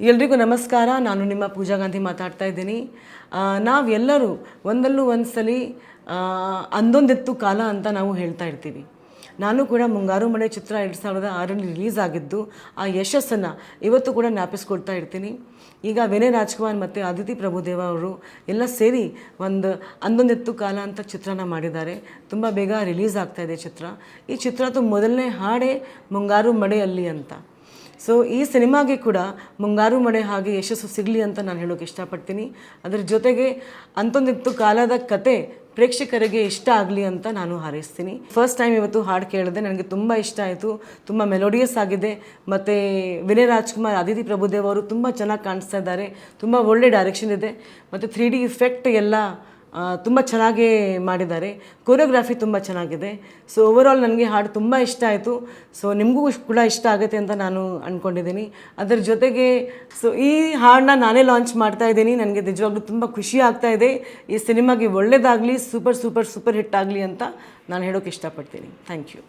ಎಲ್ರಿಗೂ ನಮಸ್ಕಾರ. ನಾನು ನಿಮ್ಮ ಪೂಜಾ ಗಾಂಧಿ ಮಾತಾಡ್ತಾ ಇದ್ದೀನಿ. ನಾವೆಲ್ಲರೂ ಒಂದಲ್ಲೂ ಒಂದು ಸಲ ಅಂದೊಂದೆತ್ತು ಕಾಲ ಅಂತ ನಾವು ಹೇಳ್ತಾ ಇರ್ತೀವಿ. ನಾನು ಕೂಡ ಮುಂಗಾರು ಮಳೆ ಚಿತ್ರ ಎರಡು ಸಾವಿರದ ಆರರಲ್ಲಿ ರಿಲೀಸ್ ಆಗಿದ್ದು, ಆ ಯಶಸ್ಸನ್ನು ಇವತ್ತು ಕೂಡ ಜ್ಞಾಪಿಸ್ಕೊಳ್ತಾ ಇರ್ತೀನಿ. ಈಗ ವಿನಯ್ ರಾಜ್ಕುಮಾರ್ ಮತ್ತು ಅದಿತಿ ಪ್ರಭುದೇವ ಅವರು ಎಲ್ಲ ಸೇರಿ ಒಂದು ಅಂದೊಂದೆತ್ತು ಕಾಲ ಅಂತ ಚಿತ್ರನ ಮಾಡಿದ್ದಾರೆ. ತುಂಬ ಬೇಗ ರಿಲೀಸ್ ಆಗ್ತಾ ಇದೆ ಚಿತ್ರ. ಈ ಚಿತ್ರದ ಮೊದಲನೇ ಹಾಡೇ ಮುಂಗಾರು ಮಳೆಯಲ್ಲಿ ಅಂತ. ಸೊ ಈ ಸಿನಿಮಾಗೆ ಕೂಡ ಮುಂಗಾರು ಮಳೆ ಹಾಗೆ ಯಶಸ್ಸು ಸಿಗಲಿ ಅಂತ ನಾನು ಹೇಳೋಕೆ ಇಷ್ಟಪಡ್ತೀನಿ. ಅದರ ಜೊತೆಗೆ ಅಂತೊಂದಿತ್ತು ಕಾಲದ ಕತೆ ಪ್ರೇಕ್ಷಕರಿಗೆ ಇಷ್ಟ ಆಗಲಿ ಅಂತ ನಾನು ಹಾರೈಸ್ತೀನಿ. ಫಸ್ಟ್ ಟೈಮ್ ಇವತ್ತು ಹಾಡು ಕೇಳಿದೆ, ನನಗೆ ತುಂಬ ಇಷ್ಟ ಆಯಿತು. ತುಂಬ ಮೆಲೋಡಿಯಸ್ ಆಗಿದೆ. ಮತ್ತು ವಿನಯ್ ರಾಜ್ಕುಮಾರ್ ಅದಿತಿ ಪ್ರಭುದೇವ್ ಅವರು ತುಂಬ ಚೆನ್ನಾಗಿ ಕಾಣಿಸ್ತಾ ಇದ್ದಾರೆ. ತುಂಬ ಒಳ್ಳೆ ಡೈರೆಕ್ಷನ್ ಇದೆ. ಮತ್ತು ತ್ರೀ ಡಿ ಇಫೆಕ್ಟ್ ಎಲ್ಲ ತುಂಬ ಚೆನ್ನಾಗಿ ಮಾಡಿದ್ದಾರೆ. ಕೊರಿಯೋಗ್ರಾಫಿ ತುಂಬ ಚೆನ್ನಾಗಿದೆ. ಸೊ ಓವರಾಲ್ ನನಗೆ ಹಾಡು ತುಂಬ ಇಷ್ಟ ಆಯಿತು. ಸೊ ನಿಮಗೂ ಕೂಡ ಇಷ್ಟ ಆಗುತ್ತೆ ಅಂತ ನಾನು ಅಂದ್ಕೊಂಡಿದ್ದೀನಿ ಅದರ ಜೊತೆಗೆ ಸೊ ಈ ಹಾಡನ್ನ ನಾನೇ ಲಾಂಚ್ ಮಾಡ್ತಾ ಇದ್ದೀನಿ. ನನಗೆ ನಿಜವಾಗ್ಲೂ ತುಂಬ ಖುಷಿ ಆಗ್ತಾ ಇದೆ. ಈ ಸಿನಿಮಾಗೆ ಒಳ್ಳೆಯದಾಗಲಿ ಸೂಪರ್ ಸೂಪರ್ ಸೂಪರ್ ಹಿಟ್ ಆಗಲಿ ಅಂತ ನಾನು ಹೇಳೋಕೆ ಇಷ್ಟಪಡ್ತೀನಿ. Thank you